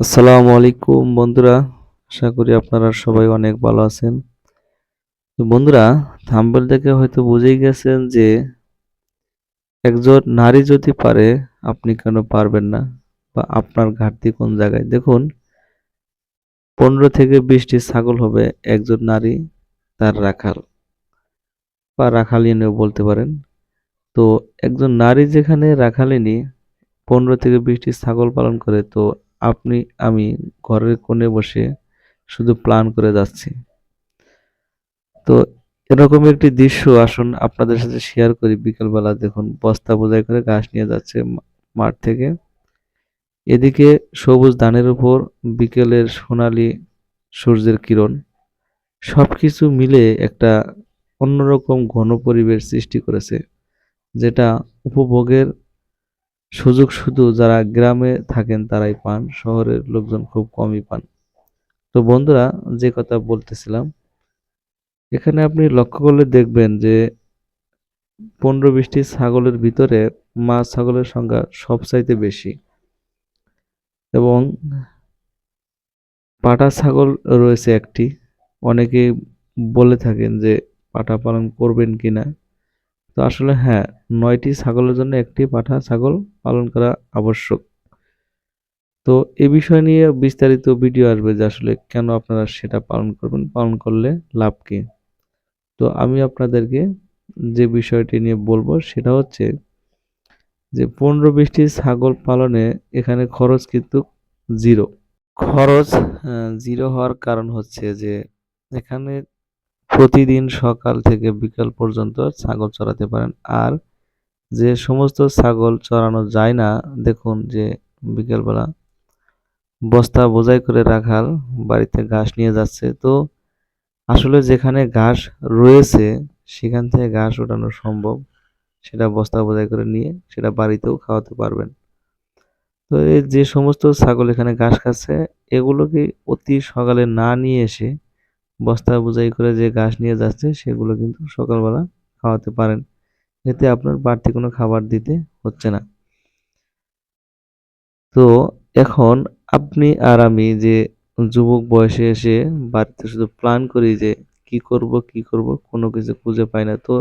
আসসালামু আলাইকুম বন্ধুরা, আশা করি আপনারা সবাই অনেক ভালো আছেন। তো বন্ধুরা থাম্বনেল দেখে হয়তো বুঝেই গেছেন যে একজন নারী যদি পারে, আপনি কেন পারবেন না? বা আপনার ঘাটতি কোন জায়গায়? দেখুন, পনেরো থেকে বিশটি ছাগল হবে একজন নারী, তার রাখাল। বা রাখালিনীও বলতে পারেন। তো একজন নারী যেখানে রাখালিনী পনেরো থেকে বিশটি ছাগল পালন করে, তো আপনি, আমি ঘরের কোণে বসে শুধু প্ল্যান করে যাচ্ছি। তো এরকম একটি দৃশ্য আসুন আপনাদের সাথে শেয়ার করি। বিকেলবেলা দেখুন, বস্তা বোঝাই করে ঘাস নিয়ে যাচ্ছে মাঠ থেকে। এদিকে সবুজ ধানের উপর বিকেলের সোনালী সূর্যের কিরণ। সব কিছু মিলে একটা অন্যরকম ঘন পরিবেশ সৃষ্টি করেছে, যেটা উপভোগের সুযোগ শুধু যারা গ্রামে থাকেন তারাই পান, শহরের লোকজন খুব কমই পান। তো বন্ধুরা, যে কথা বলতেছিলাম, এখানে আপনি লক্ষ্য করলে দেখবেন যে পনেরো বিশটি ছাগলের ভিতরে মা ছাগলের সংখ্যা সবচাইতে বেশি। এবং পাটা ছাগল রয়েছে একটি। অনেকে বলে থাকেন যে পাঠা পালন করবেন কিনা। তো আসলে হ্যাঁ নয়টি ছাগলের জন্য একটি পাঠা ছাগল পালন করা আবশ্যক। তো এ বিষয় নিয়ে বিস্তারিত ভিডিও আসবে যে আসলে কেন আপনারা সেটা পালন করবেন, পালন করলে লাভ কি? তো আমি আপনাদেরকে যে বিষয়টি নিয়ে বলব সেটা হচ্ছে যে পনেরো বিশটি ছাগল পালনে এখানে খরচ কিন্তু জিরো। খরচ জিরো হওয়ার কারণ হচ্ছে যে এখানে প্রতিদিন সকাল থেকে বিকাল পর্যন্ত ছাগল চড়াতে পারেন। আর যে সমস্ত ছাগল চড়ানো যায় না, দেখুন যে বিকেলবেলা বস্তা বোঝাই করে রাখাল, বাড়িতে ঘাস নিয়ে যাচ্ছে। তো আসলে যেখানে ঘাস রয়েছে, সেখান থেকে ঘাস ওঠানো সম্ভব। সেটা বস্তা বোঝাই করে নিয়ে সেটা বাড়িতেও খাওয়াতে পারবেন। তো এই যে সমস্ত ছাগল এখানে ঘাস খাচ্ছে, এগুলোকে অতি সকালে না নিয়ে এসে বস্তা বোঝাই করে যে ঘাস নিয়ে যাচ্ছে, সেগুলো কিন্তু সকালবেলা খাওয়াতে পারেন। এতে আপনার বাড়তি কোনো খাবার দিতে হচ্ছে না। তো এখন আপনি আর আমি যে যুবক বয়সে এসে বাড়িতে শুধু প্ল্যান করি যে কি করব কি করব, কোনো কিছু খুঁজে পাই না। তো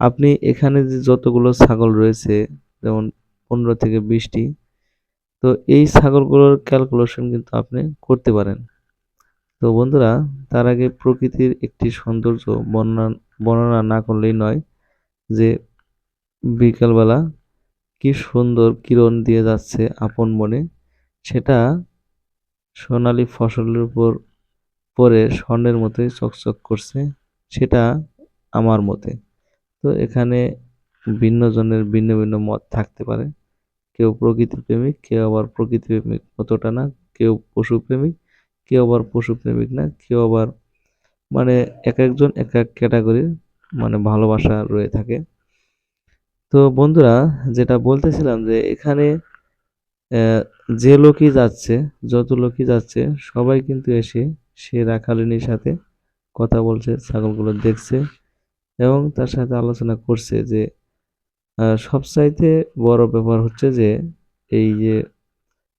আপনি এখানে যে যতগুলো ছাগল রয়েছে, যেমন পনেরো থেকে বিশটি, তো এই ছাগলগুলোর ক্যালকুলেশন কিন্তু আপনি করতে পারেন। তো বন্ধুরা, তার আগে প্রকৃতির একটি সৌন্দর্য বর্ণনা বর্ণনা না করলেই নয় যে বিকালবেলা কি সুন্দর কিরণ দিয়ে যাচ্ছে আপন মনে, সেটা সোনালী ফসলের উপর পরে স্বর্ণের মতোই চকচক করছে, সেটা আমার মতে। তো এখানে ভিন্ন জনের ভিন্ন ভিন্ন মত থাকতে পারে। কেউ প্রকৃতি প্রেমিক কেউ আবার প্রকৃতি প্রেমিক অতটা না, কেউ পশু প্রেমিক কেউ আবার পশু প্রেমিক না কেউ আবার মানে এক একজন এক এক ক্যাটাগরির মানে ভালোবাসা রয়ে থাকে। তো বন্ধুরা, যেটা বলতেছিলাম যে এখানে যে লোকই যাচ্ছে, যত লোকই যাচ্ছে, সবাই কিন্তু এসে সে রাখালিনীর সাথে কথা বলছে, ছাগলগুলো দেখছে এবং তার সাথে আলোচনা করছে যে সবচাইতে বড় ব্যাপার হচ্ছে যে, এই যে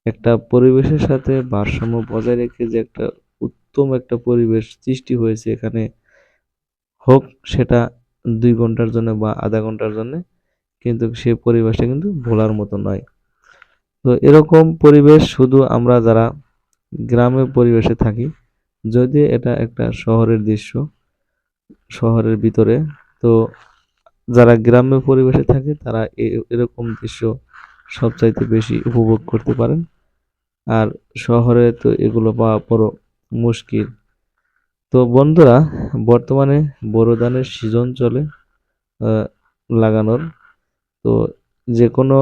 একটা পরিবেশের সাথে ভারসাম্য বজায় রেখে যে একটা উত্তম একটা পরিবেশ সৃষ্টি হয়েছে এখানে হোক সেটা দুই ঘণ্টার জন্য বা আধা ঘণ্টার জন্য, কিন্তু সে পরিবেশটা কিন্তু ভোলার মতো নয়। তো এরকম পরিবেশ শুধু আমরা যারা গ্রামের পরিবেশে থাকি যদি এটা একটা শহরের দৃশ্য, শহরের ভিতরে, তো যারা গ্রাম্য পরিবেশে থাকে তারা এরকম দৃশ্য সবচাইতে বেশি উপভোগ করতে পারেন। আর শহরে তো এগুলো পাওয়া বড় মুশকিল। তো বন্ধুরা, বর্তমানে বোরো ধানের সিজন চলে লাগানোর। তো যে কোনো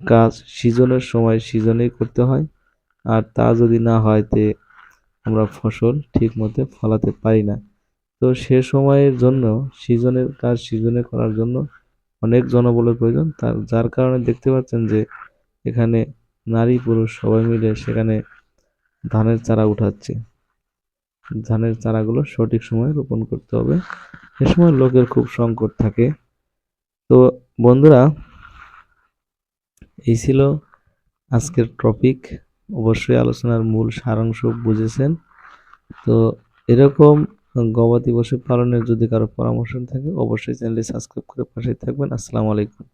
কাজ সিজনের সময় সিজনেই করতে হয়। আর তা যদি না হয় তে আমরা ফসল ঠিক মতো ফলাতে পারি না। তো সে সময়ের জন্য, সিজনের কাজ সিজনে করার জন্য অনেক জনবলের প্রয়োজন। তার, যার কারণে দেখতে পাচ্ছেন যে এখানে নারী, পুরুষ সবাই মিলে সেখানে ধানের চারা উঠাচ্ছে। ধানের চারাগুলো সঠিক সময়ে রোপণ করতে হবে। সে সময় লোকের খুব সংকট থাকে। তো বন্ধুরা, এই ছিল আজকের টপিক। অবশ্যই আলোচনার মূল সারাংশ বুঝেছেন। তো এরকম গবাদি পশু পালনের যদি কারও পরামর্শ থাকে, অবশ্যই চ্যানেলটি সাবস্ক্রাইব করে পাশে থাকবেন। আসসালামু আলাইকুম।